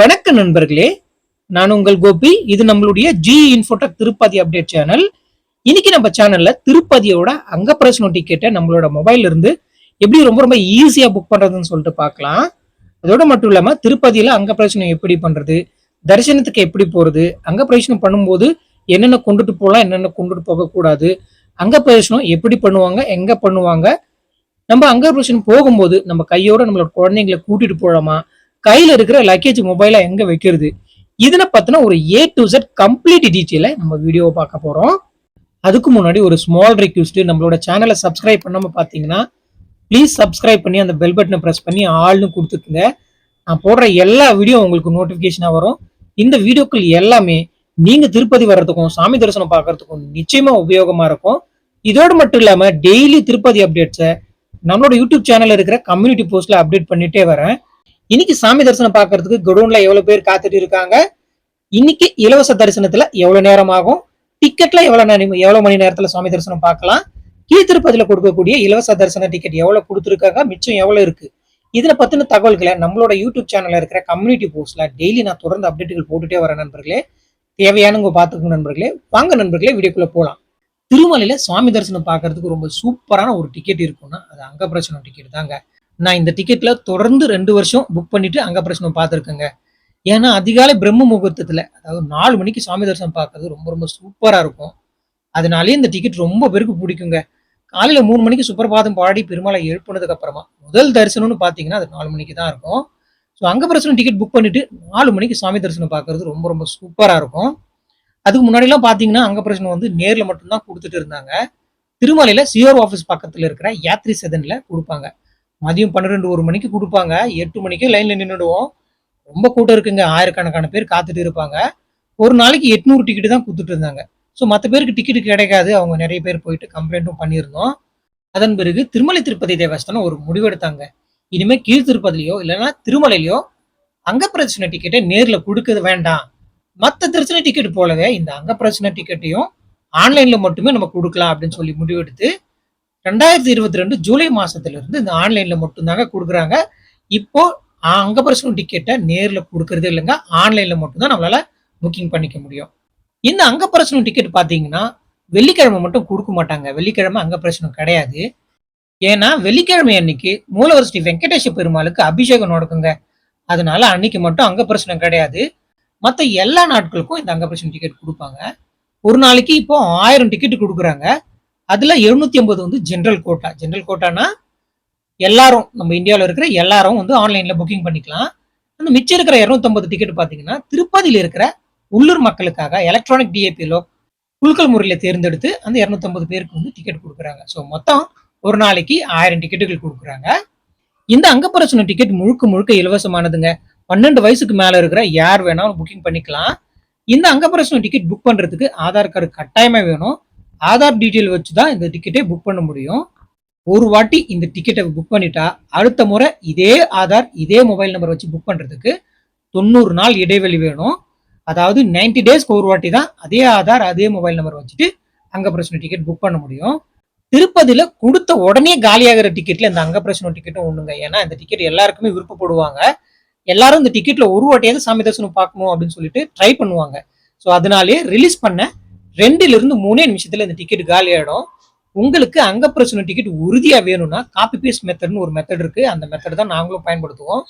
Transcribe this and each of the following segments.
வணக்கம் நண்பர்களே. நான் உங்கள் கோபி. இது நம்மளுடைய G Infotech Tirupati update channel இன்னைக்கு நம்ம சேனல்ல திருப்பதியோட அங்கப்பிரசனம் டிக்கெட்டை நம்மளோட மொபைல் இருந்து எப்படி ரொம்ப ரொம்ப ஈஸியா புக் பண்றதுன்னு சொல்லிட்டு பார்க்கலாம். அதோட மட்டும் இல்லாம திருப்பதியில அங்கப்பிரசனம் எப்படி பண்றது? தரிசனத்துக்கு எப்படி போறது? அங்கப்பிரசனம் பண்ணும்போது என்னென்ன கொண்டுட்டு போகலாம் என்னென்ன கொண்டுட்டு போகக்கூடாது? பிரச்சனை எப்படி பண்ணுவாங்க எங்க பண்ணுவாங்க? நம்ம அங்கப்பிரசனம் போகும்போது நம்ம கையோட நம்மளோட குழந்தைங்களை கூட்டிட்டு போகலாமா கையில் இருக்கிற லக்கேஜ் மொபைலை எங்கே வைக்கிறது? இதனை பார்த்தினா ஒரு ஏ டு செட் கம்ப்ளீட் டீட்டெயிலை நம்ம வீடியோவை பார்க்க போகிறோம் அதுக்கு முன்னாடி ஒரு ஸ்மால் ரிக்வஸ்ட்டு நம்மளோட சேனலை சப்ஸ்கிரைப் பண்ணாம பார்த்தீங்கன்னா ப்ளீஸ் சப்ஸ்கிரைப் பண்ணி அந்த பெல் பட்டனை ப்ரெஸ் பண்ணி ஆள்னு கொடுத்துக்குங்க. நான் போடுற எல்லா வீடியோ உங்களுக்கு நோட்டிஃபிகேஷனாக வரும். இந்த வீடியோக்கள் எல்லாமே நீங்கள் திருப்பதி வர்றதுக்கும் சாமி தரிசனம் பார்க்கறதுக்கும் நிச்சயமாக உபயோகமாக இருக்கும். இதோடு மட்டும் இல்லாமல் டெய்லி திருப்பதி அப்டேட்ஸை நம்மளோட யூடியூப் சேனலில் இருக்கிற கம்யூனிட்டி போஸ்ட்டில் அப்டேட் பண்ணிகிட்டே வரேன். இன்னைக்கு சாமி தரிசனம் பார்க்கறதுக்கு குடோன்ல எவ்வளவு பேர் காத்துட்டு இருக்காங்க? இன்னைக்கு இலவச தரிசனத்துல எவ்வளவு நேரம் ஆகும் டிக்கெட்ல எவ்வளவு நேரம் எவ்வளவு மணி நேரத்துல சாமி தரிசனம் பார்க்கலாம்? கீழ் திருப்பதியில கொடுக்கக்கூடிய இலவச தரிசன டிக்கெட் எவ்வளவு கொடுத்துருக்காங்க? மிச்சம் எவ்வளவு இருக்கு? இதுல பத்தின தகவல்களை நம்மளோட யூடியூப் சேனல்ல இருக்கிற கம்யூனிட்டி போஸ்ட்ல டெய்லி நான் தொடர்ந்து அப்டேட்டுகள் போட்டுட்டே வரேன் நண்பர்களே. தேவையானவங்க பார்த்துக்கணும் நண்பர்களே. வாங்க நண்பர்களே வீடியோக்குள்ள போகலாம் திருமலையில சுவாமி தரிசனம் பார்க்கறதுக்கு ரொம்ப சூப்பரான ஒரு டிக்கெட் இருக்கும்னா அது அங்கப்பிரசனம் டிக்கெட் தாங்க. நான் இந்த டிக்கெட்ல தொடர்ந்து ரெண்டு வருஷம் புக் பண்ணிட்டு அங்கப்பிரசனம் பார்த்துருக்கேங்க. ஏன்னா அதிகாலை பிரம்ம முகூர்த்தத்துல அதாவது நாலு மணிக்கு சாமி தரிசனம் பார்க்கறது ரொம்ப ரொம்ப சூப்பரா இருக்கும். அதனாலே இந்த டிக்கெட் ரொம்ப பேருக்கு பிடிக்குங்க. காலையில மூணு மணிக்கு சுப்பிரபாதம் பாடி பெருமாளை எழுப்புனதுக்கு அப்புறமா முதல் தரிசனம்னு பாத்தீங்கன்னா அது நாலு மணிக்கு தான் இருக்கும். ஸோ அங்கப்பிரசனம் டிக்கெட் புக் பண்ணிட்டு நாலு மணிக்கு சாமி தரிசனம் பார்க்கறது ரொம்ப ரொம்ப சூப்பரா இருக்கும். அதுக்கு முன்னாடிலாம் பாத்தீங்கன்னா அங்கப்பிரசனம் வந்து நேரில் மட்டும்தான் கொடுத்துட்டு இருந்தாங்க. திருமலையில் சிஓர் ஆஃபீஸ் பக்கத்தில் இருக்கிற யாத்ரி செதனில் கொடுப்பாங்க. மதியம் பன்னிரெண்டு ஒரு மணிக்கு கொடுப்பாங்க. எட்டு மணிக்கு லைனில் நின்றுடுவோம் ரொம்ப கூட்டம் இருக்குங்க. ஆயிரக்கணக்கான பேர் காத்துட்டு இருப்பாங்க. ஒரு நாளைக்கு எட்நூறு டிக்கெட் தான் கொடுத்துட்டு இருந்தாங்க. ஸோ மற்ற பேருக்கு டிக்கெட்டு கிடைக்காது. அவங்க நிறைய பேர் போயிட்டு கம்ப்ளைண்ட்டும் பண்ணியிருந்தோம். அதன் பிறகு திருமலை திருப்பதி தேவஸ்தானம் ஒரு முடிவெடுத்தாங்க. இனிமேல் கீழ் திருப்பதிலையோ இல்லைன்னா திருமலையிலையோ அங்கப்பிரச்சனை டிக்கெட்டை நேரில் கொடுக்க வேண்டாம். மற்ற தரிசன டிக்கெட் போலவே இந்த அங்கப்பிரச்சனை டிக்கெட்டையும் ஆன்லைனில் மட்டுமே நம்ம கொடுக்கலாம் அப்படின்னு சொல்லி முடிவெடுத்து ரெண்டாயிரத்தி இருபத்தி ரெண்டு ஜூலை மாதத்துலேருந்து இந்த ஆன்லைனில் மட்டும்தாங்க கொடுக்குறாங்க. இப்போது அங்கப்பிரசனம் டிக்கெட்டை நேரில் கொடுக்கறது இல்லைங்க. ஆன்லைனில் மட்டும்தான் நம்மளால புக்கிங் பண்ணிக்க முடியும். இந்த அங்கப்பிரசனம் டிக்கெட் பார்த்தீங்கன்னா வெள்ளிக்கிழமை மட்டும் கொடுக்க மாட்டாங்க. வெள்ளிக்கிழமை அங்கப்பிரசனம் கிடையாது. ஏன்னா வெள்ளிக்கிழமை அன்னைக்கு மூலவர் ஸ்ரீ வெங்கடேஷ பெருமாளுக்கு அபிஷேகம் நடக்குங்க. அதனால அன்னைக்கு மட்டும் அங்கப்பிரசனம் கிடையாது. மற்ற எல்லா நாட்களுக்கும் இந்த அங்கப்பிரசனம் டிக்கெட் கொடுப்பாங்க. ஒரு நாளைக்கு இப்போ ஆயிரம் டிக்கெட் கொடுக்குறாங்க. அதில் எழுநூத்தி ஐம்பது வந்து ஜென்ரல் கோட்டா ஜென்ரல் கோட்டானா எல்லாரும் நம்ம இந்தியாவில் இருக்கிற எல்லாரும் வந்து ஆன்லைனில் புக்கிங் பண்ணிக்கலாம். அந்த மிச்சம் இருக்கிற இரநூத்தம்பது டிக்கெட் பார்த்தீங்கன்னா திருப்பதியில் இருக்கிற உள்ளூர் மக்களுக்காக எலக்ட்ரானிக் டிஏபியிலோ குழுக்கள் முறையில் தேர்ந்தெடுத்து அந்த இரநூத்தம்பது பேருக்கு வந்து டிக்கெட் கொடுக்குறாங்க. ஸோ மொத்தம் ஒரு நாளைக்கு ஆயிரம் டிக்கெட்டுகள் கொடுக்குறாங்க. இந்த அங்கப்பிரசன டிக்கெட் முழுக்க முழுக்க இலவசமானதுங்க. பன்னெண்டு வயசுக்கு மேலே இருக்கிற யார் வேணாலும் புக்கிங் பண்ணிக்கலாம். இந்த அங்கப்பிரசன டிக்கெட் புக் பண்ணுறதுக்கு ஆதார் கார்டு கட்டாயமாக வேணும். ஆதார் டீட்டெயில் வச்சு தான் இந்த டிக்கெட்டை புக் பண்ண முடியும். ஒரு வாட்டி இந்த டிக்கெட்டை புக் பண்ணிட்டா அடுத்த முறை இதே ஆதார் இதே மொபைல் நம்பர் வச்சு புக் பண்ணுறதுக்கு தொண்ணூறு நாள் இடைவெளி வேணும். அதாவது 90 டேஸ்க்கு ஒரு வாட்டி தான் அதே ஆதார் அதே மொபைல் நம்பர் வச்சுட்டு அங்கப்பிரசன டிக்கெட் புக் பண்ண முடியும். திருப்பதியில் கொடுத்த உடனே காலியாகிற டிக்கெட்டில் இந்த அங்கப்பிரசன டிக்கெட்டும் ஒன்றுங்க ஏன்னா இந்த டிக்கெட் எல்லாருக்குமே விருப்பப்படுவாங்க. எல்லாரும் இந்த டிக்கெட்டில் ஒரு வாட்டியாவது சாமி தரிசனம் பார்க்கணும் அப்படின்னு சொல்லிட்டு ட்ரை பண்ணுவாங்க. ஸோ அதனாலேயே ரிலீஸ் பண்ண ரெண்டுல இருந்து மூணே நிமிஷத்துல இந்த டிக்கெட் காலி ஆயிடும். உங்களுக்கு அங்கப்பிரசன டிக்கெட் உறுதியா வேணும்னா காப்பி பேஸ்ட் மெத்தட்னு ஒரு மெத்தட் இருக்கு. அந்த மெத்தட் தான் நாங்களும் பயன்படுத்துவோம்.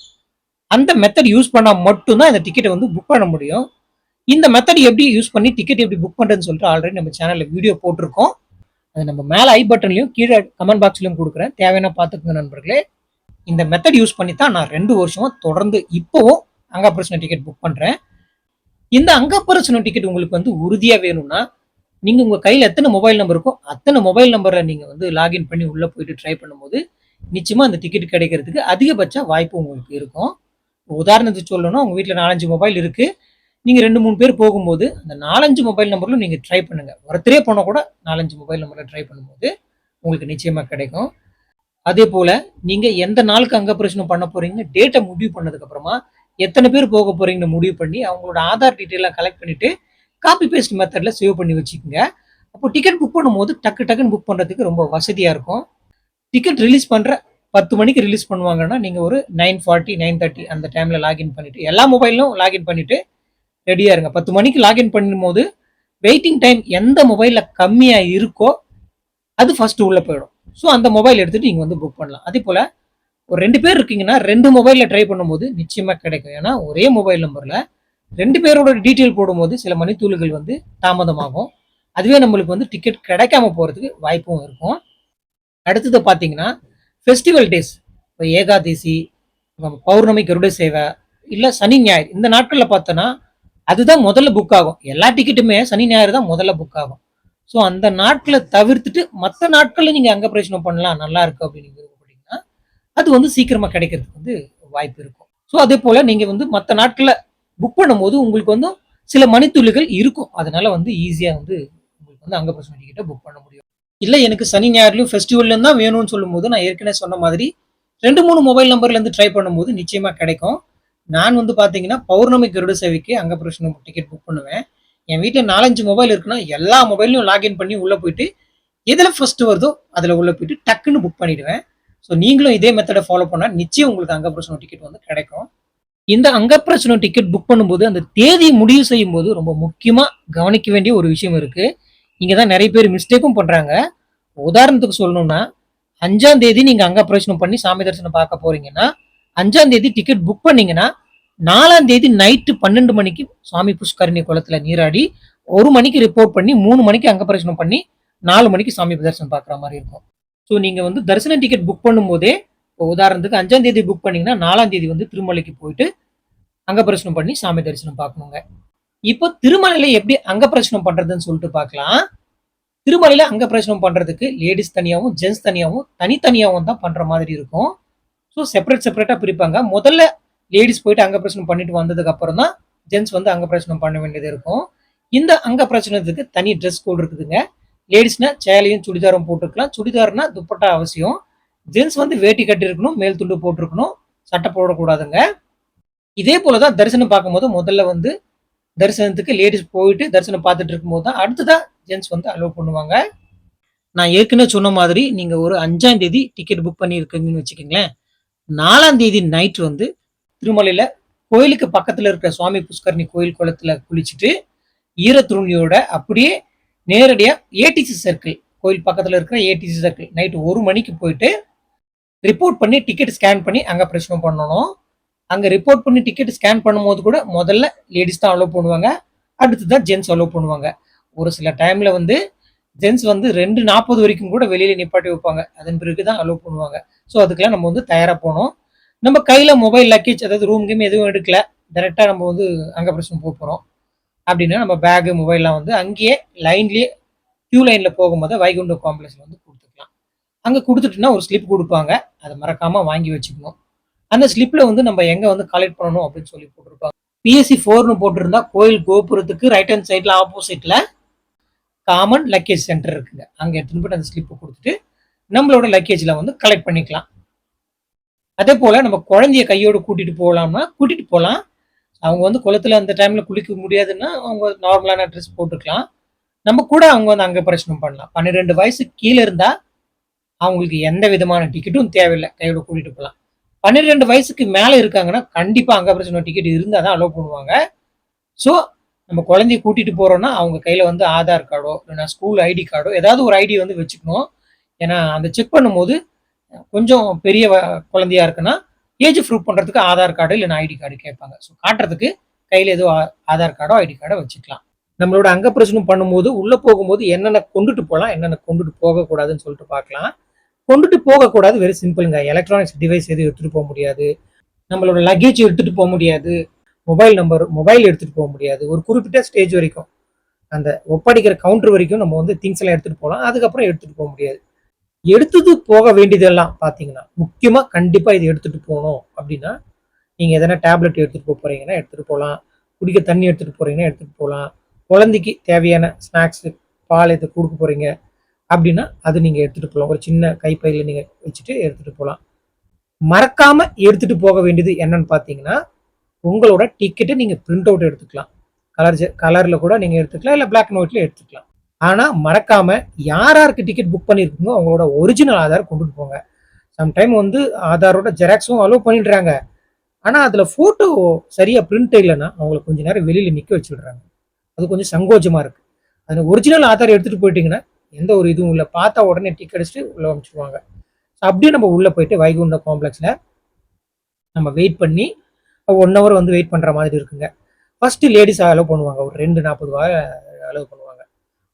அந்த மெத்தட் யூஸ் பண்ணா மட்டும்தான் இந்த டிக்கெட்டை வந்து புக் பண்ண முடியும். இந்த மெத்தட் எப்படி யூஸ் பண்ணி டிக்கெட் எப்படி புக் பண்ணுறதுன்னு சொல்லிட்டு ஆல்ரெடி நம்ம சேனல்ல வீடியோ போட்டிருக்கோம். அது நம்ம மேலே ஐ பட்டன்லையும் கீழே கமெண்ட் பாக்ஸ்லையும் கொடுக்குறேன். தேவையான பார்த்துக்குங்க நண்பர்களே. இந்த மெத்தட் யூஸ் பண்ணி தான் நான் ரெண்டு வருஷமா தொடர்ந்து இப்போவும் அங்கப்பிரசன டிக்கெட் புக் பண்ணுறேன் இந்த அங்கப்பிரசன டிக்கெட் உங்களுக்கு வந்து உறுதியாக வேணும்னா நீங்கள் உங்கள் கையில் எத்தனை மொபைல் நம்பர் இருக்கோ அத்தனை மொபைல் நம்பரை நீங்கள் வந்து லாகின் பண்ணி உள்ளே போயிட்டு ட்ரை பண்ணும்போது நிச்சயமாக அந்த டிக்கெட் கிடைக்கிறதுக்கு அதிகபட்ச வாய்ப்பு உங்களுக்கு இருக்கும். உதாரணத்துக்கு சொல்லணும்னா உங்கள் வீட்டில் நாலஞ்சு மொபைல் இருக்குது நீங்கள் ரெண்டு மூணு பேர் போகும்போது அந்த நாலஞ்சு மொபைல் நம்பரில் நீங்கள் ட்ரை பண்ணுங்கள் ஒருத்தரே போனால் கூட நாலஞ்சு மொபைல் நம்பரில் ட்ரை பண்ணும்போது உங்களுக்கு நிச்சயமாக கிடைக்கும். அதே போல் நீங்கள் எந்த நாளுக்கு அங்க பிரச்சனை பண்ண போகிறீங்கன்னு டேட்டை முடிவு பண்ணதுக்கப்புறமா எத்தனை பேர் போக போகிறீங்கன்னு முடிவு பண்ணி அவங்களோட ஆதார் டீட்டெயிலாக கலெக்ட் பண்ணிட்டு காப்பி பேஸ்ட் மெத்தடில் சேவ் பண்ணி வச்சுக்கோங்க. அப்போ டிக்கெட் புக் பண்ணும்போது டக்கு டக்குன்னு புக் பண்ணுறதுக்கு ரொம்ப வசதியாக இருக்கும். டிக்கெட் ரிலீஸ் பண்ணுற பத்து மணிக்கு ரிலீஸ் பண்ணுவாங்கன்னா நீங்கள் ஒரு நைன் ஃபார்ட்டி நைன் தேர்ட்டி அந்த டைமில் லாகின் பண்ணிவிட்டு எல்லா மொபைலும் லாகின் பண்ணிவிட்டு ரெடியாக இருங்க. பத்து மணிக்கு லாகின் பண்ணும்போது வெயிட்டிங் டைம் எந்த மொபைலில் கம்மியாக இருக்கோ அது ஃபஸ்ட்டு உள்ளே போயிடும். ஸோ அந்த மொபைல் எடுத்துகிட்டு நீங்கள் வந்து புக் பண்ணலாம். அதே போல் ஒரு ரெண்டு பேர் இருக்கீங்கன்னா ரெண்டு மொபைலில் ட்ரை பண்ணும்போது நிச்சயமாக கிடைக்கும். ஏன்னா ஒரே மொபைல் நம்பரில் ரெண்டு பேரோட டீட்டெயில் போடும்போது சில மணித்தூள்கள் வந்து தாமதமாகும். அதுவே நம்மளுக்கு வந்து டிக்கெட் கிடைக்காம போகிறதுக்கு வாய்ப்பும் இருக்கும். அடுத்தது பார்த்தீங்கன்னா ஃபெஸ்டிவல் டேஸ் இப்போ ஏகாதசி பௌர்ணமி கருட சேவை இல்லை சனி ஞாயிறு. இந்த நாட்களில் பார்த்தோன்னா அதுதான் முதல்ல புக் ஆகும். எல்லா டிக்கெட்டுமே சனி ஞாயிறு தான் முதல்ல புக் ஆகும். ஸோ அந்த நாட்களை தவிர்த்துட்டு மற்ற நாட்களில் நீங்கள் அங்கே பிரச்சனை பண்ணலாம் நல்லா இருக்கு அப்படின்னு விருப்பப்பட்டீங்கன்னா அது வந்து சீக்கிரமாக கிடைக்கிறதுக்கு வந்து வாய்ப்பு இருக்கும். ஸோ அதே போல் நீங்கள் வந்து மற்ற நாட்களில் புக் பண்ணும்போது உங்களுக்கு வந்து சில மணித்துளிகள் இருக்கும். அதனால வந்து ஈஸியாக வந்து உங்களுக்கு வந்து அங்க பிரச்சனை டிக்கெட்டை புக் பண்ண முடியும். இல்லை எனக்கு சனி ஞாயிறுலையும் ஃபெஸ்டிவல்லையும் தான் வேணும்னு சொல்லும்போது நான் ஏற்கனவே சொன்ன மாதிரி ரெண்டு மூணு மொபைல் நம்பர்லேருந்து ட்ரை பண்ணும்போது நிச்சயமாக கிடைக்கும். நான் வந்து பார்த்தீங்கன்னா பௌர்ணமி கருட சேவைக்கு அங்கே பிரச்சனை டிக்கெட் புக் பண்ணுவேன். என் வீட்டில் நாலஞ்சு மொபைல் இருக்குன்னா எல்லா மொபைல்லையும் லாகின் பண்ணி உள்ளே போயிட்டு எதில் ஃபஸ்ட்டு வருதோ அதில் உள்ளே போயிட்டு டக்குன்னு புக் பண்ணிவிடுவேன் ஸோ நீங்களும் இதே மெத்தடை ஃபாலோ பண்ணால் நிச்சயம் உங்களுக்கு அங்கே பிரச்சனை டிக்கெட் வந்து கிடைக்கும். இந்த அங்கப்பிரசனம் டிக்கெட் புக் பண்ணும்போது அந்த தேதி முடிவு செய்யும் போது ரொம்ப முக்கியமாக கவனிக்க வேண்டிய ஒரு விஷயம் இருக்கு. இங்கே தான் நிறைய பேர் மிஸ்டேக்கும் பண்றாங்க. உதாரணத்துக்கு சொல்லணும்னா அஞ்சாம் தேதி நீங்க அங்கப்பிரசனம் பண்ணி சாமி தரிசனம் பார்க்க போறீங்கன்னா அஞ்சாம் தேதி டிக்கெட் புக் பண்ணீங்கன்னா நாலாம் தேதி நைட்டு பன்னெண்டு மணிக்கு சுவாமி புஷ்கரணி குளத்துல நீராடி ஒரு மணிக்கு ரிப்போர்ட் பண்ணி மூணு மணிக்கு அங்க பண்ணி நாலு மணிக்கு சாமி தரிசனம் பார்க்குற மாதிரி இருக்கும். ஸோ நீங்கள் வந்து தரிசன டிக்கெட் புக் பண்ணும்போதே இப்போ உதாரணத்துக்கு அஞ்சாம் தேதி புக் பண்ணீங்கன்னா நாலாம் தேதி வந்து திருமலைக்கு போயிட்டு அங்க பண்ணி சாமி தரிசனம் பார்க்கணுங்க. இப்போ திருமலையில எப்படி அங்க பண்ணுறதுன்னு பண்றதுன்னு சொல்லிட்டு பார்க்கலாம். திருமலையில அங்க பண்ணுறதுக்கு பண்றதுக்கு லேடிஸ் தனியாகவும் ஜென்ஸ் தனியாகவும் தனித்தனியாகவும் தான் பண்ற மாதிரி இருக்கும். ஸோ செப்பரேட் செப்பரேட்டா பிரிப்பாங்க. முதல்ல லேடிஸ் போயிட்டு அங்க பிரச்சனை பண்ணிட்டு வந்ததுக்கு அப்புறம் தான் ஜென்ஸ் வந்து அங்க பிரச்சனை பண்ண வேண்டியது இருக்கும். இந்த அங்க பிரச்சனத்துக்கு தனி ட்ரெஸ் கோட் இருக்குதுங்க. லேடிஸ்னா சேலையும் சுடிதாரும் போட்டுருக்கலாம் சுடிதார்னா துப்பட்டா அவசியம். ஜென்ஸ் வந்து வேட்டி கட்டியிருக்கணும் மேல் துண்டு போட்டிருக்கணும் சட்டை போடக்கூடாதுங்க. இதே போலதான் தரிசனம் பார்க்கும்போது முதல்ல வந்து தரிசனத்துக்கு லேடிஸ் போயிட்டு தரிசனம் பார்த்துட்டு இருக்கும்போது தான் அடுத்ததான் ஜென்ஸ் வந்து அலோவ் பண்ணுவாங்க. நான் ஏற்கனவே சொன்ன மாதிரி நீங்க ஒரு அஞ்சாம் தேதி டிக்கெட் புக் பண்ணியிருக்கீங்கன்னு வச்சுக்கோங்களேன். நாலாம் தேதி நைட் வந்து திருமலையில கோயிலுக்கு பக்கத்துல இருக்கிற சுவாமி புஷ்கரணி கோயில் குளத்துல குளிச்சுட்டு ஈரத்துணியோட அப்படியே நேரடியா ஏடிசி சர்க்கிள் கோயில் பக்கத்துல இருக்கிற ஏடிசி சர்க்கிள் நைட்டு ஒரு மணிக்கு போயிட்டு ரிப்போர்ட் பண்ணி டிக்கெட் ஸ்கேன் பண்ணி அங்க பிரச்சனை பண்ணணும். அங்கே ரிப்போர்ட் பண்ணி டிக்கெட் ஸ்கேன் பண்ணும்போது கூட முதல்ல லேடிஸ் தான் அலோவ் பண்ணுவாங்க. அடுத்து தான் ஜென்ஸ் அலோவ் பண்ணுவாங்க. ஒரு சில டைமில் வந்து ஜென்ஸ் வந்து ரெண்டு நாற்பது வரைக்கும் கூட வெளியில் நிப்பாட்டி வைப்பாங்க. அதன் பிறகு தான் அலோவ் பண்ணுவாங்க. ஸோ அதுக்கெல்லாம் நம்ம வந்து தயாராக போனோம். நம்ம கையில் மொபைல் லக்கேஜ் அதாவது ரூம் கேம் எதுவும் எடுக்கல. டேரெக்டாக நம்ம வந்து அங்க பிரச்சனை போக போகிறோம் அப்படின்னா நம்ம பேகு மொபைல்லாம் வந்து அங்கேயே லைன்லேயே கியூ லைனில் போகும்போது வைகுண்ட காம்ப்ளெக்ஸில் வந்து கொடுத்துக்கலாம். அங்கே கொடுத்துட்டுனா ஒரு ஸ்லிப் கொடுப்பாங்க. அதை மறக்காமல் வாங்கி வச்சுக்கணும். அந்த ஸ்லிப்ல வந்து நம்ம எங்க வந்து கலெக்ட் பண்ணணும் அப்படின்னு சொல்லி போட்டிருப்பாங்க. பிஎஸ்சி ஃபோர்னு போட்டிருந்தா கோயில் கோபுரத்துக்கு ரைட் ஹேண்ட் சைட்ல ஆப்போசிட்ல காமன் லக்கேஜ் சென்டர் இருக்குங்க. அங்கே எடுத்துன்னு போயிட்டு அந்த ஸ்லிப்பை கொடுத்துட்டு நம்மளோட லக்கேஜில் வந்து கலெக்ட் பண்ணிக்கலாம். அதே போல் நம்ம குழந்தைய கையோடு கூட்டிகிட்டு போகலாம்னா கூட்டிகிட்டு போகலாம் அவங்க வந்து குளத்துல அந்த டைமில் குளிக்க முடியாதுன்னா அவங்க நார்மலான ட்ரெஸ் போட்டுக்கலாம். நம்ம கூட அவங்க வந்து அங்கே பிரச்சனை பண்ணலாம். பன்னிரெண்டு வயசு கீழே இருந்தால் அவங்களுக்கு எந்த விதமான டிக்கெட்டும் தேவையில்லை. கையோட கூட்டிகிட்டு போகலாம் பன்னிரெண்டு வயசுக்கு மேலே இருக்காங்கன்னா கண்டிப்பாக அங்க பிரச்சனை டிக்கெட் இருந்தால் தான் அலோவ் பண்ணுவாங்க. ஸோ நம்ம குழந்தைய கூட்டிட்டு போகிறோன்னா அவங்க கையில் வந்து ஆதார் கார்டோ இல்லைன்னா ஸ்கூல் ஐடி கார்டோ ஏதாவது ஒரு ஐடி வந்து வச்சுக்கணும். ஏன்னா அந்த செக் பண்ணும்போது கொஞ்சம் பெரிய வ- குழந்தையா இருக்குன்னா ஏஜ் ப்ரூவ் பண்ணுறதுக்கு ஆதார் கார்டு இல்லைன்னா ஐடி கார்டு கேட்பாங்க. ஸோ காட்டுறதுக்கு கையில் ஏதோ ஆதார் கார்டோ ஐடி கார்டோ வச்சுக்கலாம். நம்மளோட அங்க பிரச்சனை பண்ணும்போது உள்ளே போகும்போது என்னென்ன கொண்டுட்டு போகலாம் என்னென்ன கொண்டுட்டு போகக்கூடாதுன்னு சொல்லிட்டு பார்க்கலாம். கொண்டுட்டு போகக்கூடாது. வெரி சிம்பிளுங்க எலக்ட்ரானிக்ஸ் டிவைஸ் எதுவும் எடுத்துட்டு போக முடியாது. நம்மளோட லக்கேஜ் எடுத்துகிட்டு போக முடியாது. மொபைல் நம்பர் மொபைல் எடுத்துகிட்டு போக முடியாது. ஒரு குறிப்பிட்ட ஸ்டேஜ் வரைக்கும். அந்த ஒப்படைக்கிற கவுண்டர் வரைக்கும் நம்ம வந்து திங்ஸ் எல்லாம் எடுத்துகிட்டு போகலாம். அதுக்கப்புறம் எடுத்துகிட்டு போக முடியாது. எடுத்துட்டு போக வேண்டியதெல்லாம் பார்த்தீங்கன்னா முக்கியமாக கண்டிப்பாக இது எடுத்துகிட்டு போகணும் அப்படின்னா நீங்கள் எதனா டேப்லெட் எடுத்துகிட்டு போக போகிறீங்கன்னா எடுத்துகிட்டு போகலாம். குடிக்க தண்ணி எடுத்துகிட்டு போகிறீங்கன்னா எடுத்துகிட்டு போகலாம். குழந்தைக்கு தேவையான ஸ்நாக்ஸு பால் இதை கொடுக்க போகிறீங்க அப்படின்னா அது நீங்கள் எடுத்துகிட்டு போகலாம் ஒரு சின்ன கைப்பையில் நீங்கள் வச்சுட்டு எடுத்துகிட்டு போகலாம் மறக்காமல் எடுத்துகிட்டு போக வேண்டியது என்னன்னு பார்த்தீங்கன்னா உங்களோட டிக்கெட்டை நீங்கள் பிரிண்ட் அவுட் எடுத்துக்கலாம். கலர் கலரில் கூட நீங்கள் எடுத்துக்கலாம் இல்லை பிளாக் அண்ட் ஒயிட்ல எடுத்துக்கலாம். ஆனால் மறக்காமல் யார் யாருக்கு டிக்கெட் புக் பண்ணியிருக்கீங்களோ அவங்களோட ஒரிஜினல் ஆதார் கொண்டுட்டு போங்க. சம்டைம் வந்து ஆதாரோட ஜெராக்ஸும் அலோவ் பண்ணிடுறாங்க. ஆனால் அதில் ஃபோட்டோ சரியாக பிரிண்ட் இல்லைன்னா அவங்கள கொஞ்சம் நேரம் வெளியில் நிற்க வச்சுடுறாங்க. அது கொஞ்சம் சங்கோஜமாக இருக்குது அது ஒரிஜினல் ஆதார் எடுத்துகிட்டு போயிட்டீங்கன்னா எந்த ஒரு இதுவும் இல்லை. பார்த்தா உடனே டிக் அடிச்சுட்டு உள்ளே அமைச்சிருவாங்க ஸோ அப்படியே நம்ம உள்ளே போயிட்டு வைகுண்ட காம்ப்ளெக்ஸில் நம்ம வெயிட் பண்ணி ஒன் ஹவர் வந்து வெயிட் பண்ணுற மாதிரி இருக்குங்க. ஃபஸ்ட்டு லேடிஸ் அலோவ் பண்ணுவாங்க. ஒரு ரெண்டு நாற்பது ரூபாய் அலோவ் பண்ணுவாங்க.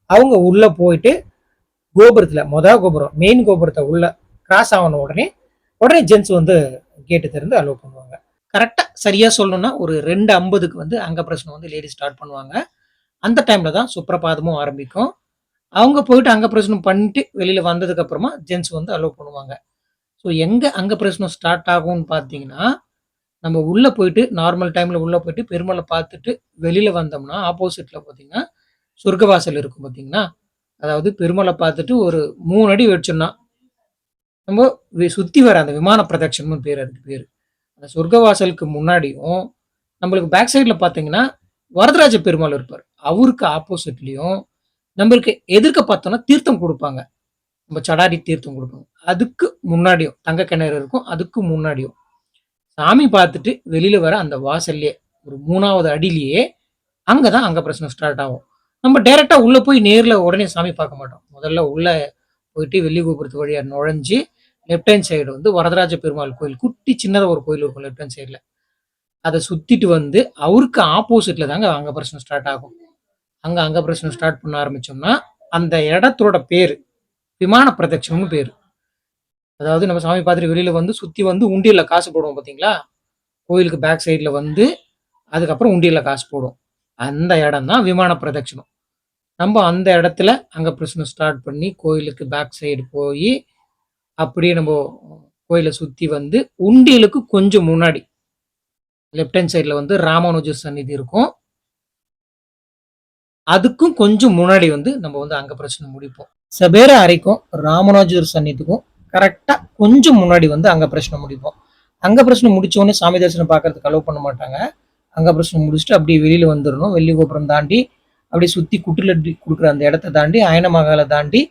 அவங்க உள்ளே போயிட்டு கோபுரத்தில் மொதல் கோபுரம் மெயின் கோபுரத்தை உள்ளே கிராஸ் ஆன உடனே உடனே ஜென்ஸ் வந்து கேட்டு திறந்து அலோவ் பண்ணுவாங்க. கரெக்டாக சரியாக சொல்லணும்னா ஒரு ரெண்டு ஐம்பதுக்கு வந்து அங்கே பிரச்சனை வந்து லேடிஸ் ஸ்டார்ட் பண்ணுவாங்க. அந்த டைமில் தான் சுப்ரபாதமும் ஆரம்பிக்கும். அவங்க போயிட்டு அங்கே பிரச்சனை பண்ணிட்டு வெளியில் வந்ததுக்கு அப்புறமா ஜென்ஸ் வந்து அலோவ் பண்ணுவாங்க. ஸோ எங்கே அங்கே பிரச்சனை ஸ்டார்ட் ஆகும்னு பார்த்தீங்கன்னா நம்ம உள்ளே போயிட்டு நார்மல் டைமில் உள்ளே போயிட்டு பெருமலை பார்த்துட்டு வெளியில் வந்தோம்னா ஆப்போசிட்டில் பார்த்தீங்கன்னா சொர்க்கவாசல் இருக்கும் பார்த்தீங்கன்னா அதாவது பெருமலை பார்த்துட்டு ஒரு மூணு அடி வச்சோம்னா நம்ம சுற்றி வர அந்த விமான பிரதட்சணம்னு பேர் அதுக்கு பேர். அந்த சொர்க்கவாசலுக்கு முன்னாடியும் நம்மளுக்கு பேக் சைடில் பார்த்தீங்கன்னா வரதராஜ பெருமாள் இருப்பார். அவருக்கு ஆப்போசிட்லேயும் நம்மளுக்கு எதிர்க்க பார்த்தோம்னா தீர்த்தம் கொடுப்பாங்க. நம்ம சடாரி தீர்த்தம் கொடுப்பாங்க அதுக்கு முன்னாடியும் தங்க கிணறு இருக்கும் அதுக்கு முன்னாடியும். சாமி பார்த்துட்டு வெளியில் வர அந்த வாசல்லையே ஒரு மூணாவது அடியிலேயே அங்கே தான் அங்கே பிரச்சனை ஸ்டார்ட் ஆகும். நம்ம டைரெக்டாக உள்ளே போய் நேரில் உடனே சாமி பார்க்க மாட்டோம். முதல்ல உள்ளே போயிட்டு வெள்ளி கோபுரத்து வழியாக நுழைஞ்சு லெஃப்ட் ஹேண்ட் சைடு வந்து வரதராஜ பெருமாள் கோயில். குட்டி சின்னதாக ஒரு கோயில் இருக்கும் லெஃப்ட் ஹேண்ட் சைடில் அதை சுற்றிட்டு வந்து அவருக்கு ஆப்போசிட்டில் தாங்க அங்கே பிரச்சனை ஸ்டார்ட் ஆகும். அங்கே அங்க பிரச்சனை ஸ்டார்ட் பண்ண ஆரம்பிச்சோம்னா அந்த இடத்தோட பேர் விமான பிரதட்சணம்னு பேர். அதாவது நம்ம சாமி பார்த்துட்டு வெளியில் வந்து சுற்றி வந்து உண்டியலில் காசு போடுவோம் பார்த்தீங்களா கோயிலுக்கு பேக் சைடில் வந்து அதுக்கப்புறம் உண்டியலில் காசு போடும் அந்த இடம் தான் விமான பிரதட்சணம். நம்ம அந்த இடத்துல அங்கே பிரச்சனை ஸ்டார்ட் பண்ணி கோயிலுக்கு பேக் சைடு போய் அப்படியே நம்ம கோயிலை சுற்றி வந்து உண்டியலுக்கு கொஞ்சம் முன்னாடி லெஃப்ட் ஹேண்ட் சைடில் வந்து ராமானுஜர் சந்நிதி இருக்கும். அதுக்கும் கொஞ்சம் முன்னாடி வந்து நம்ம வந்து அங்க பிரச்சனை முடிப்போம். சபேர அறைக்கும் ராமநாஜர் சன்னிதிக்கும் கரெக்டாக கொஞ்சம் முன்னாடி வந்து அங்க பிரச்சனை முடிப்போம். அங்க பிரச்சனை முடிச்சோடனே சாமி தரிசனம் பார்க்கறதுக்கு அலோவ் பண்ண மாட்டாங்க. அங்க பிரச்சனை முடிச்சுட்டு அப்படியே வெளியில வந்துடணும். வெள்ளி கோபுரம் தாண்டி அப்படியே சுத்தி குட்டிலட்டி கொடுக்குற அந்த இடத்த தாண்டி அயனமகாலை தாண்டி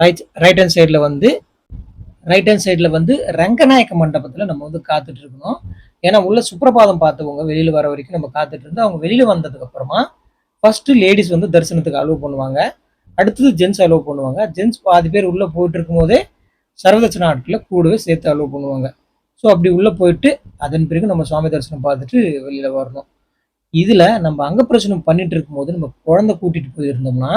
ரைட் ரைட் ஹேண்ட் சைடில் வந்து ரைட் ஹேண்ட் சைடில் வந்து ரங்கநாயக்க மண்டபத்தில் நம்ம வந்து காத்துட்டு இருக்கணும். ஏன்னா உள்ள சுப்பிரபாதம் பார்த்தவங்க வெளியில் வர வரைக்கும் நம்ம காத்துட்டு இருந்து அவங்க வெளியில் வந்ததுக்கப்புறமா ஃபஸ்ட்டு லேடிஸ் வந்து தரிசனத்துக்கு அலோவ் பண்ணுவாங்க. அடுத்தது ஜென்ஸ் அலோவ் பண்ணுவாங்க. ஜென்ஸ் பாதி பேர் உள்ளே போயிட்டு இருக்கும்போதே சர்வதட்சண ஆட்களை கூடவே சேர்த்து அலோவ் பண்ணுவாங்க. ஸோ அப்படி உள்ளே போயிட்டு அதன் பிறகு நம்ம சுவாமி தரிசனம் பார்த்துட்டு வெளியில் வரணும். இதில் நம்ம அங்கப்பிரசனம் பண்ணிட்டு இருக்கும்போது நம்ம குழந்தை கூட்டிகிட்டு போயிருந்தோம்னா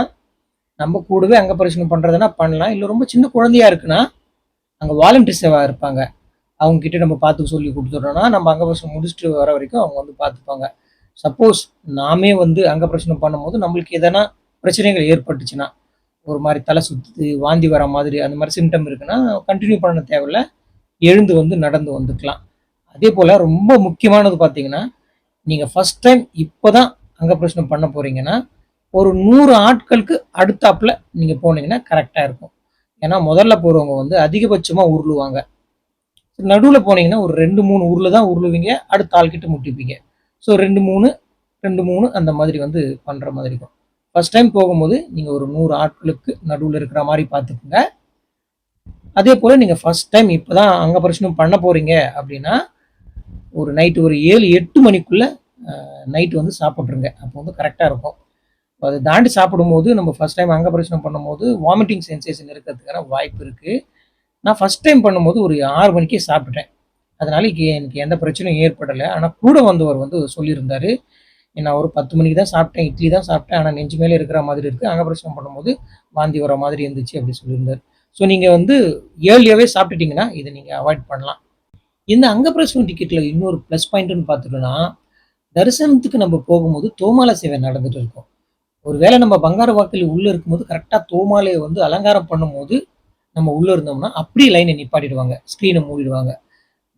நம்ம கூடவே அங்கப்பிரசனம் பண்ணுறதுனா பண்ணலாம். இல்லை ரொம்ப சின்ன குழந்தையா இருக்குன்னா அங்கே வாலண்டியர் சேவா இருப்பாங்க. அவங்க கிட்டே நம்ம பார்த்து சொல்லி கொடுத்துட்டோம்னா நம்ம அங்கப்பிரசனம் முடிச்சுட்டு வர வரைக்கும் அவங்க வந்து பார்த்துப்பாங்க. சப்போஸ் நாமே வந்து அங்கப்பிரசனம் பண்ணும்போது நம்மளுக்கு எதனா பிரச்சனைகள் ஏற்பட்டுச்சுன்னா ஒரு மாதிரி தலை சுத்துது வாந்தி வர மாதிரி அந்த மாதிரி சிம்டம் இருக்குன்னா கண்டினியூ பண்ண தேவையில்ல. எழுந்து வந்து நடந்து வந்துக்கலாம். அதே போல் ரொம்ப முக்கியமானது பார்த்தீங்கன்னா நீங்கள் ஃபஸ்ட் டைம் இப்போ தான் அங்கப்பிரசனம் பண்ண போகிறீங்கன்னா ஒரு நூறு ஆட்களுக்கு அடுத்தாப்பில் நீங்கள் போனீங்கன்னா கரெக்டாக இருக்கும். ஏன்னா முதல்ல போகிறவங்க வந்து அதிகபட்சமாக உருளுவாங்க. நடுவில் போனீங்கன்னா ஒரு ரெண்டு மூணு ஊரில் தான் உருளுவீங்க அடுத்த ஆள்கிட்ட முட்டிப்பீங்க. ஸோ ரெண்டு மூணு ரெண்டு மூணு அந்த மாதிரி வந்து பண்ணுற மாதிரி இருக்கும். ஃபர்ஸ்ட் டைம் போகும்போது நீங்கள் ஒரு நூறு ஆட்களுக்கு நடுவில் இருக்கிற மாதிரி பார்த்துக்குங்க. அதே போல் நீங்கள் ஃபஸ்ட் டைம் இப்போ தான் அங்கே பிரச்சனை பண்ண போகிறீங்க அப்படின்னா ஒரு நைட்டு ஒரு ஏழு எட்டு மணிக்குள்ளே நைட்டு வந்து சாப்பிட்ருங்க அப்போ வந்து கரெக்டாக இருக்கும். அதை தாண்டி சாப்பிடும்போது நம்ம ஃபர்ஸ்ட் டைம் அங்கே பிரச்சனை பண்ணும்போது வாமிட்டிங் சென்சேஷன் இருக்கிறதுக்கான வாய்ப்பு இருக்குது நான் ஃபஸ்ட் டைம் பண்ணும்போது ஒரு ஆறு மணிக்கே சாப்பிட்டேன் அதனால இங்கே எனக்கு எந்த பிரச்சனையும் ஏற்படலை. ஆனால் கூட வந்தவர் வந்து சொல்லியிருந்தார் நான் ஒரு பத்து மணிக்கு தான் சாப்பிட்டேன் இட்லி தான் சாப்பிட்டேன் ஆனால் நெஞ்சு மேலே இருக்கிற மாதிரி இருக்குது அங்க பண்ணும்போது வாந்தி வர மாதிரி இருந்துச்சு அப்படி சொல்லியிருந்தார். ஸோ நீங்கள் வந்து ஏர்லியாகவே சாப்பிட்டுட்டிங்கன்னா இதை நீங்கள் அவாய்ட் பண்ணலாம். இந்த அங்கப்பிரசவம் டிக்கெட்டில் இன்னொரு ப்ளஸ் பாயிண்ட்னு பார்த்துட்டோன்னா தரிசனத்துக்கு நம்ம போகும்போது தோமால சேவை நடந்துட்டு இருக்கும். ஒருவேளை நம்ம பங்கார வாக்கில் உள்ளே இருக்கும்போது கரெக்டாக தோமாலையை வந்து அலங்காரம் பண்ணும்போது நம்ம உள்ளே இருந்தோம்னா அப்படியே லைனை நிப்பாட்டிடுவாங்க ஸ்க்ரீனை மூடிடுவாங்க.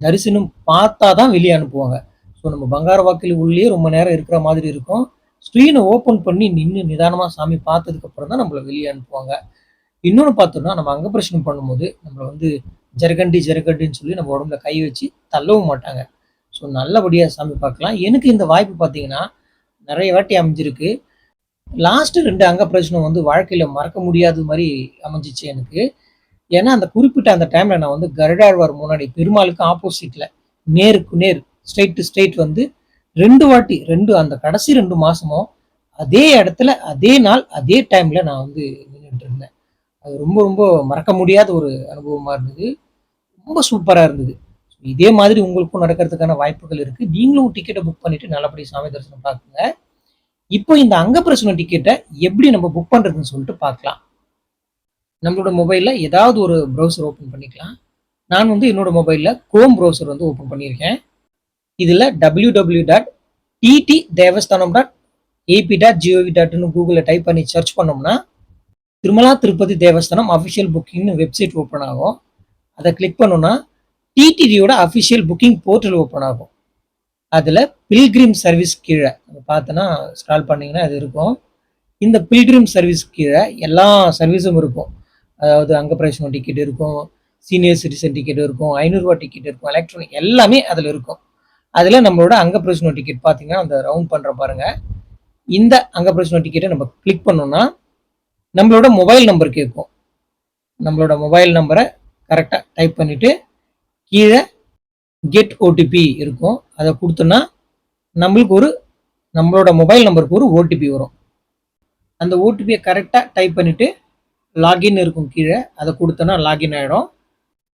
தரிசனம் பார்த்தா தான் வெளியே அனுப்புவாங்க. ஸோ நம்ம பங்கார வாக்கில் உள்ளே ரொம்ப நேரம் இருக்கிற மாதிரி இருக்கும். ஸ்க்ரீனை ஓப்பன் பண்ணி நின்று நிதானமாக சாமி பார்த்ததுக்கப்புறம் தான் நம்மளை வெளியே அனுப்புவாங்க. இன்னொன்று பார்த்தோம்னா நம்ம அங்கப்பிரசனம் பண்ணும்போது நம்மளை வந்து ஜெரகண்டி ஜெரகண்டின்னு சொல்லி நம்ம உடம்புல கை வச்சு தள்ளவும் மாட்டாங்க. ஸோ நல்லபடியாக சாமி பார்க்கலாம். எனக்கு இந்த வாய்ப்பு பார்த்தீங்கன்னா நிறைய வாட்டி அமைஞ்சிருக்கு. லாஸ்ட்டு ரெண்டு அங்கப்பிரசனம் வந்து வாழ்க்கையில் மறக்க முடியாத மாதிரி அமைஞ்சிச்சு எனக்கு. ஏன்னா அந்த குறிப்பிட்ட அந்த டைம்ல நான் வந்து கருடாழ்வார் முன்னாடி பெருமாளுக்கு ஆப்போசிட்ல நேருக்கு நேர் ஸ்ட்ரெயிட் டு ஸ்ட்ரெயிட் வந்து ரெண்டு வாட்டி ரெண்டு அந்த கடைசி ரெண்டு மாசமும் அதே இடத்துல அதே நாள் அதே டைம்ல நான் வந்து நின்றுட்டு இருந்தேன். அது ரொம்ப ரொம்ப மறக்க முடியாத ஒரு அனுபவமா இருந்தது. ரொம்ப சூப்பரா இருந்தது. இதே மாதிரி உங்களுக்கும் நடக்கிறதுக்கான வாய்ப்புகள் இருக்கு. நீங்களும் டிக்கெட்டை புக் பண்ணிட்டு நல்லபடி சாமி தரிசனம் பார்க்குங்க. இப்போ இந்த அங்கப்பிரசன டிக்கெட்டை எப்படி நம்ம புக் பண்றதுன்னு சொல்லிட்டு பார்க்கலாம். நம்மளோட மொபைலில் ஏதாவது ஒரு ப்ரௌசர் ஓப்பன் பண்ணிக்கலாம். நான் வந்து என்னோட மொபைலில் குரோம் ப்ரௌசர் வந்து ஓப்பன் பண்ணியிருக்கேன். இதில் W W dot TT Devasthanam dot AP dot GOV டாட்னு கூகுளில் டைப் பண்ணி சர்ச் பண்ணோம்னா திருமலா திருப்பதி தேவஸ்தானம் அஃபிஷியல் புக்கிங்னு வெப்சைட் ஓப்பன் ஆகும். அதை கிளிக் பண்ணோன்னா டிடிடியோட அஃபிஷியல் புக்கிங் போர்ட்டல் ஓப்பன் ஆகும். அதில் பில்கிரிம் சர்வீஸ் கீழே பார்த்தோன்னா ஸ்க்ரால் பண்ணிங்கன்னா அது இருக்கும். இந்த பில்கிரிம் சர்வீஸ் கீழே எல்லா சர்வீஸும் இருக்கும். அதாவது அங்கப்பிரவேசம் டிக்கெட் இருக்கும். சீனியர் சிட்டிசன் டிக்கெட் இருக்கும். ஐநூறுரூவா டிக்கெட் இருக்கும். எலக்ட்ரானிக் எல்லாமே அதில் இருக்கும். அதில் நம்மளோட அங்கப்பிரவேசம் டிக்கெட் பார்த்தீங்கன்னா அந்த ரவுண்ட் பண்ணுற பாருங்கள் இந்த அங்கப்பிரவேசம் டிக்கெட்டை நம்ம கிளிக் பண்ணோம்னா நம்மளோட மொபைல் நம்பர் கேட்கும் நம்மளோட மொபைல் நம்பரை கரெக்டாக டைப் பண்ணிவிட்டு கீழே கெட் ஓடிபி இருக்கும். அதை கொடுத்தோன்னா நம்மளுக்கு ஒரு நம்மளோட மொபைல் நம்பருக்கு ஒரு ஓடிபி வரும். அந்த ஓடிபியை கரெக்டாக டைப் பண்ணிவிட்டு லாகின் இருக்கும் கீழே அதை கொடுத்தோன்னா லாகின் ஆகிடும்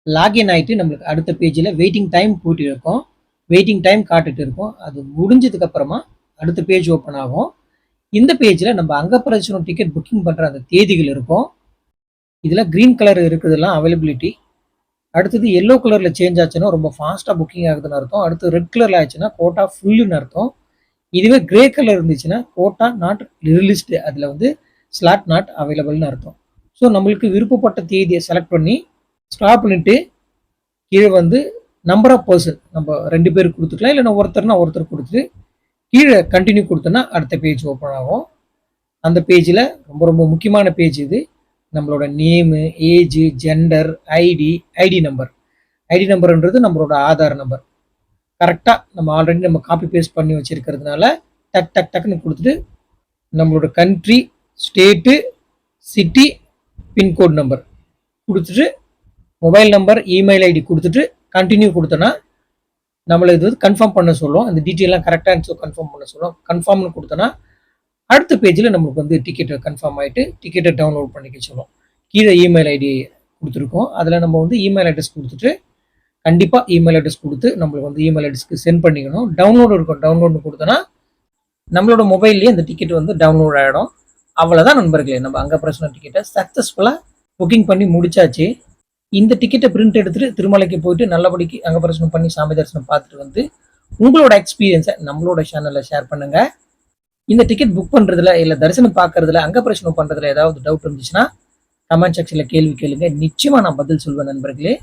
லாகின் ஆகிட்டு நம்மளுக்கு அடுத்த பேஜில் வெயிட்டிங் டைம் போயிட்டு இருக்கும். வெயிட்டிங் டைம் காட்டுட்டு இருக்கும். அது முடிஞ்சதுக்கப்புறமா அடுத்த பேஜ் ஓப்பன் ஆகும். இந்த பேஜில் நம்ம அங்கப்பிரதேசம் டிக்கெட் புக்கிங் பண்ணுற அந்த தேதிகள் இருக்கும். இதில் க்ரீன் கலர் இருக்குதுலாம் அவைலபிலிட்டி அடுத்தது எல்லோ கலரில் சேஞ்ச் ஆச்சுன்னா ரொம்ப ஃபாஸ்ட்டாக புக்கிங் ஆகுதுன்னு அர்த்தம். அடுத்து ரெட் கலரில் ஆச்சுன்னா கோட்டா ஃபுல்லுன்னு அர்த்தம். இதுவே கிரே கலர் இருந்துச்சுன்னா கோட்டா நாட் ரிலிஸ்டு அதில் வந்து ஸ்லாட் நாட் அவைலபிள்னு அர்த்தம். ஸோ நம்மளுக்கு விருப்பப்பட்ட தேதியை செலக்ட் பண்ணி ஸ்டாப் பண்ணிட்டு கீழே வந்து நம்பர் ஆஃப் பர்சன் நம்ம ரெண்டு பேர் கொடுத்துக்கலாம். இல்லைன்னா ஒருத்தர்னா ஒருத்தர் கொடுத்துட்டு கீழே கண்டினியூ கொடுத்தோன்னா அடுத்த பேஜ் ஓப்பன் ஆகும். அந்த பேஜில் ரொம்ப ரொம்ப முக்கியமான பேஜ் இது. நம்மளோட name age gender ID ID number ID நம்பர்ன்றது நம்மளோட ஆதார் நம்பர் கரெக்டாக நம்ம ஆல்ரெடி நம்ம காப்பி பேஸ்ட் பண்ணி வச்சுருக்கிறதுனால டக் டக் டக்குன்னு கொடுத்துட்டு நம்மளோட country state city pincode number. கொடுத்துட்டு மொபைல் நம்பர் இமெயில் ஐடி கொடுத்துட்டு கண்டினியூ கொடுத்தோன்னா நம்மளை இது வந்து கன்ஃபார்ம் பண்ண சொல்லுவோம். அந்த டீட்டெயிலாம் கரெக்டாக கன்ஃபார்ம் பண்ண சொல்லுவோம். கன்ஃபார்ம்னு கொடுத்தோன்னா அடுத்த பேஜில் நம்மளுக்கு வந்து டிக்கெட்டை கன்ஃபார்ம் ஆகிட்டு டிக்கெட்டை டவுன்லோட் பண்ணிக்க சொல்லுவோம். கீழே இமெயில் ஐடி கொடுத்துருக்கோம். அதில் நம்ம வந்து இமெயில் அட்ரஸ் கொடுத்துட்டு கண்டிப்பாக இமெயில் அட்ரஸ் கொடுத்து நம்மளுக்கு வந்து இமெயில் அட்ரஸ்க்கு சென்ட் பண்ணிக்கணும். டவுன்லோடு இருக்கும். டவுன்லோடு கொடுத்தோன்னா நம்மளோட மொபைல்லேயே அந்த டிக்கெட் வந்து டவுன்லோட் ஆகிடும் அவ்வளோதான் நண்பர்களே. நம்ம அங்கே பிரச்சனை டிக்கெட்டை சக்ஸஸ்ஃபுல்லாக புக்கிங் பண்ணி முடிச்சாச்சு. இந்த டிக்கெட்டை பிரிண்ட் எடுத்துட்டு திருமலைக்கு போயிட்டு நல்லபடிக்கு அங்கே பிரச்சனை பண்ணி சாமி தரிசனம் பார்த்துட்டு வந்து உங்களோட எக்ஸ்பீரியன்ஸை நம்மளோட சேனலில் ஷேர் பண்ணுங்கள் இந்த டிக்கெட் புக் பண்ணுறதுல இல்லை தரிசனம் பார்க்கறதுல அங்கே பிரச்சனை பண்ணுறதுல ஏதாவது டவுட் இருந்துச்சுன்னா கமெண்ட் செக்ஷனில் கேள்வி கேளுங்க. நிச்சயமாக நான் பதில் சொல்வேன் நண்பர்களே.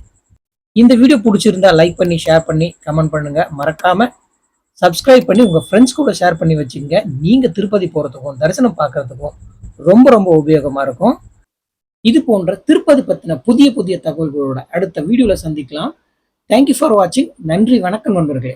இந்த வீடியோ பிடிச்சிருந்தா லைக் பண்ணி ஷேர் பண்ணி கமெண்ட் பண்ணுங்கள் மறக்காமல் சப்ஸ்கிரைப் பண்ணி உங்கள் ஃப்ரெண்ட்ஸ் கூட ஷேர் பண்ணி வச்சுங்க நீங்கள் திருப்பதி போகிறதுக்கும் தரிசனம் பார்க்கறதுக்கும் ரொம்ப ரொம்ப உபயோகமாக இருக்கும். இது போன்ற திருப்பதி பற்றின புதிய புதிய தகவல்களோட அடுத்த வீடியோவில் சந்திக்கலாம். தேங்க்யூ ஃபார் வாட்சிங் நன்றி வணக்கம் நண்பர்களே.